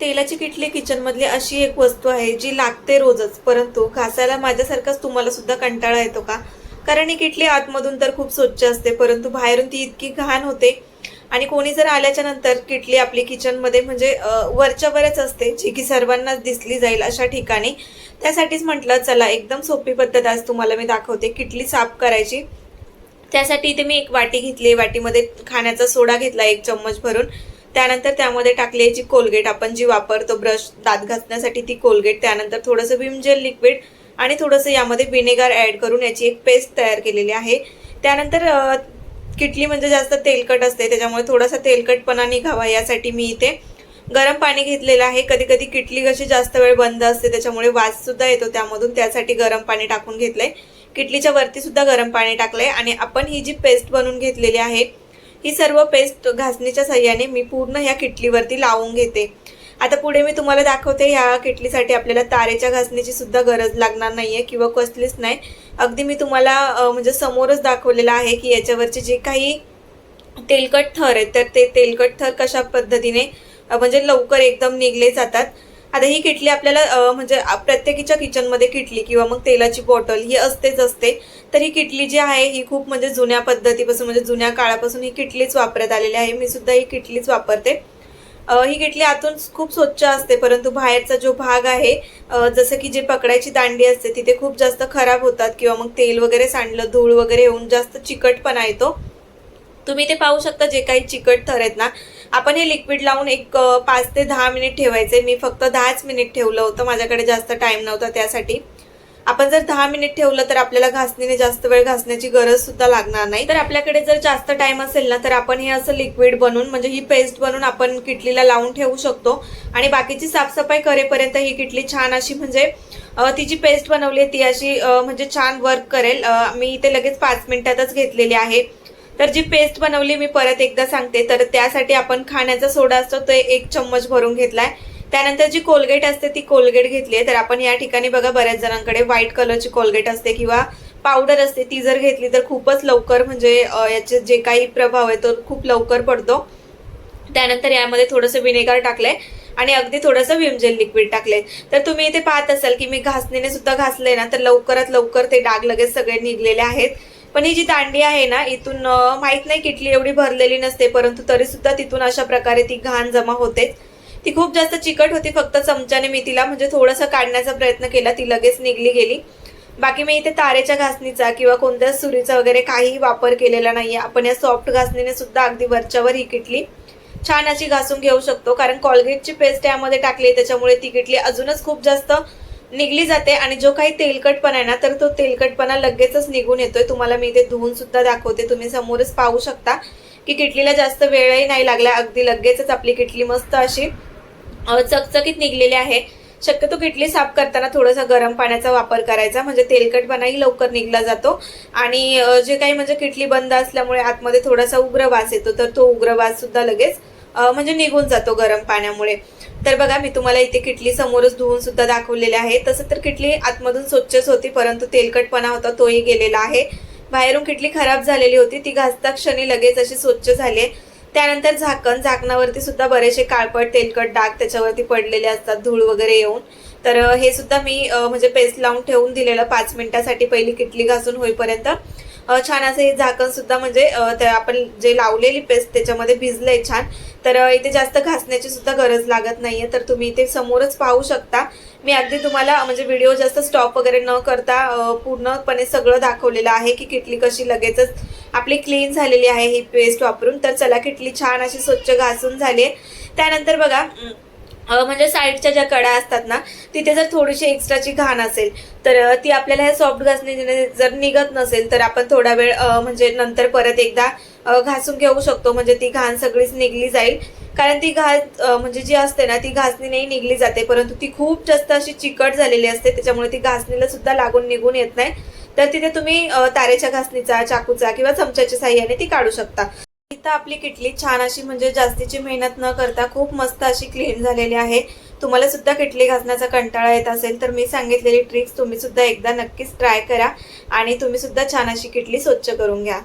तेलाची किटली किचनमधली अशी एक वस्तू आहे जी लागते रोजच परंतु घासायला माझ्यासारखाच तुम्हाला सुद्धा कंटाळा येतो का? कारण ही किटली आतमधून तर खूप स्वच्छ असते परंतु बाहेरून ती इतकी घाण होते. आणि कोणी जर आल्याच्यानंतर किटली आपली किचनमध्ये म्हणजे वरच्या वरच असते जी की सर्वांनाच दिसली जाईल अशा ठिकाणी. त्यासाठीच म्हटलं चला एकदम सोपी पद्धत आज तुम्हाला मी दाखवते किटली साफ करायची. त्यासाठी इथे मी एक वाटी घेतली वाटीमध्ये खाण्याचा सोडा घेतला एक चम्मच भरून. त्यानंतर त्यामध्ये टाकली याची कोलगेट आपण जी वापरतो ब्रश दात घासण्यासाठी ती कोलगेट त्यानंतर थोडंसं विम जेल लिक्विड आणि थोडंसं यामध्ये विनेगर ॲड करून याची एक पेस्ट तयार केलेली आहे. त्यानंतर किटली म्हणजे जास्त तेलकट असते त्याच्यामुळे थोडासा तेलकटपणा निघावा यासाठी मी इथे गरम पाणी घेतलेलं आहे. कधी कधी किटली कशी जास्त वेळ बंद असते त्याच्यामुळे वाससुद्धा येतो त्यामधून त्यासाठी गरम पाणी टाकून घेतलंय. किटलीच्या वरतीसुद्धा गरम पाणी टाकलंय आणि आपण ही जी पेस्ट बनवून घेतलेली आहे ही सर्व पेस्ट घासणीच्या सहाय्याने मी पूर्ण ह्या किटलीवरती लावून घेते. आता पुढे मी तुम्हाला दाखवते ह्या किटलीसाठी आपल्याला तारेच्या घासणीची सुद्धा गरज लागणार नाही आहे किंवा कसलीच नाही. अगदी मी तुम्हाला म्हणजे समोरच दाखवलेलं आहे की याच्यावरचे जे काही तेलकट थर आहेत तर ते तेलकट थर कशा पद्धतीने म्हणजे लवकर एकदम निघले जातात. आता ही किटली आपल्याला म्हणजे प्रत्येकीच्या किचनमध्ये किटली किंवा मग तेलाची बॉटल ही असतेच असते. तर ही किटली जी आहे ही खूप म्हणजे जुन्या पद्धतीपासून म्हणजे जुन्या काळापासून ही किटलीच वापरत आलेली आहे. मी सुद्धा ही किटलीच वापरते. ही किटली आतून खूप स्वच्छ असते परंतु बाहेरचा जो भाग आहे जसं की जे पकडायची दांडी असते तिथे खूप जास्त खराब होतात किंवा मग तेल वगैरे सांडलं धूळ वगैरे येऊन जास्त चिकटपणा येतो. तुम्ही ते पाहू शकता जे काही चिकट थर आहेत ना आपण हे लिक्विड लावून एक पाच ते दहा मिनिट ठेवायचे. मी फक्त दहाच मिनिट ठेवलं होतं. माझ्याकडे जास्त टाईम नव्हता त्यासाठी. आपण जर दहा मिनिट ठेवलं तर आपल्याला घासणीने जास्त वेळ घासण्याची गरज सुद्धा लागणार नाही. तर आपल्याकडे जर जास्त टाइम असेल ना तर आपण हे असं लिक्विड बनवून म्हणजे ही पेस्ट बनवून आपण किटलीला लावून ठेवू शकतो. आणि बाकीची साफसफाई करेपर्यंत ही किटली छान अशी म्हणजे ती जी पेस्ट बनवली आहे ती अशी म्हणजे छान वर्क करेल. मी इथे लगेच पाच मिनिटातच घेतलेली आहे. तर जी पेस्ट बनवली मी परत एकदा सांगते. तर त्यासाठी आपण खाण्याचा सोडा असतो तो एक चम्मच भरून घेतलाय. त्यानंतर जी कोलगेट असते ती कोलगेट घेतली आहे. तर आपण या ठिकाणी बघा बऱ्याच जणांकडे व्हाईट कलरची कोलगेट असते किंवा पावडर असते ती जर घेतली तर खूपच लवकर म्हणजे याचे जे काही प्रभाव आहे तो खूप लवकर पडतो. त्यानंतर यामध्ये थोडंसं विनेगर टाकलंय आणि अगदी थोडंसं विमजेल लिक्विड टाकले तर तुम्ही इथे पाहत असाल की मी घासणीने सुद्धा घासले ना तर लवकरात लवकर ते डाग लगेच सगळे निघलेले आहेत. पण ही जी दांडी आहे ना इथून माहीत माहीत नाही किटली एवढी भरलेली नसते परंतु तरी सुद्धा तिथून अशा प्रकारे ती घाण जमा होते. ती खूप जास्त चिकट होती फक्त चमच्याने मी तिला म्हणजे थोडंसं काढण्याचा प्रयत्न केला ती लगेच निघली गेली. बाकी मी इथे तारेच्या घासणीचा किंवा कोणत्या सुरीचा वगैरे काहीही वापर केलेला नाहीये. आपण या सॉफ्ट घासणीने सुद्धा अगदी वरच्यावर ही किटली छान अशी घासून घेऊ शकतो कारण कॉलगेटची पेस्ट यामध्ये टाकली त्याच्यामुळे ती किटली अजूनच खूप जास्त निघली जाते आणि जो काही तेलकटपणा आहे ना तर तो तेलकटपणा लगेचच निघून येतोय. तुम्हाला मी इथे धुवून सुद्धा दाखवते. तुम्ही समोरच पाहू शकता की किटलीला जास्त वेळही नाही लागला. अगदी लगेचच आपली किटली मस्त अशी चकचकीत निघलेली आहे. शक्यतो किटली साफ करताना थोडासा गरम पाण्याचा वापर करायचा. म्हणजे तेलकटपणाही लवकर निघला जातो. आणि जे काही म्हणजे किटली बंद असल्यामुळे आतमध्ये थोडासा उग्र वास येतो तर तो उग्र वास सुद्धा लगेच म्हणजे निघून जातो गरम पाण्यामुळे. तर बघा मी तुम्हाला इथे किटली समोरच धुवून सुद्धा दाखवलेले आहे. तसं तर किटली आतमधून स्वच्छच होती परंतु तेलकटपणा होता तोही गेलेला आहे. बाहेरून किटली खराब झालेली होती ती घासता क्षणी लगेच अशी स्वच्छ झाली. आहे. त्यानंतर झाकण झाकणावरती सुद्धा बरेचसे काळपट तेलकट डाग त्याच्यावरती पडलेले असतात धूळ वगैरे येऊन. तर हे सुद्धा मी म्हणजे पेस्ट लावून ठेवून दिलेलं पाच मिनिटासाठी पहिली किटली घासून होईपर्यंत. छान असं हे झाकण सुद्धा म्हणजे त्या आपण जे लावलेली पेस्ट त्याच्यामध्ये भिजलंय छान. तर इथे जास्त घासण्याची सुद्धा गरज लागत नाहीये. तर तुम्ही इथे समोरच पाहू शकता. मी अगदी तुम्हाला म्हणजे व्हिडिओ जास्त स्टॉप वगैरे न करता पूर्णपणे सगळं दाखवलेलं आहे की किटली कशी लगेचच आपली क्लीन झालेली आहे ही पेस्ट वापरून. तर चला किटली छान अशी स्वच्छ घासून झाली आहे. त्यानंतर बघा म्हणजे साईडच्या ज्या कडा असतात ना तिथे जर थोडीशी एक्स्ट्राची घाण असेल तर ती आपल्याला ह्या सॉफ्ट घासणीने जर निघत नसेल तर आपण थोडा वेळ म्हणजे नंतर परत एकदा घासून घेऊ शकतो. म्हणजे ती घाण सगळीच निघली जाईल. कारण ती घास म्हणजे जी असते ना ती घासणीनेही निघली जाते परंतु ती खूप जास्त अशी चिकट झालेली असते त्याच्यामुळे ती घासणीला सुद्धा लागून निघून येत नाही. तर तिथे तुम्ही तारेच्या घासणीचा चाकूचा किंवा चमच्याच्या साह्याने ती काढू शकता. इथं आपली किटली छान अशी म्हणजे जास्तीची मेहनत न करता खूप मस्त अशी क्लीन झालेली आहे. तुम्हाला सुद्धा किटली घासण्याचा कंटाळा येत असेल तर मी सांगितलेली ट्रिक्स तुम्ही सुद्धा एकदा नक्कीच ट्राय करा आणि तुम्ही सुद्धा छान अशी किटली स्वच्छ करून घ्या.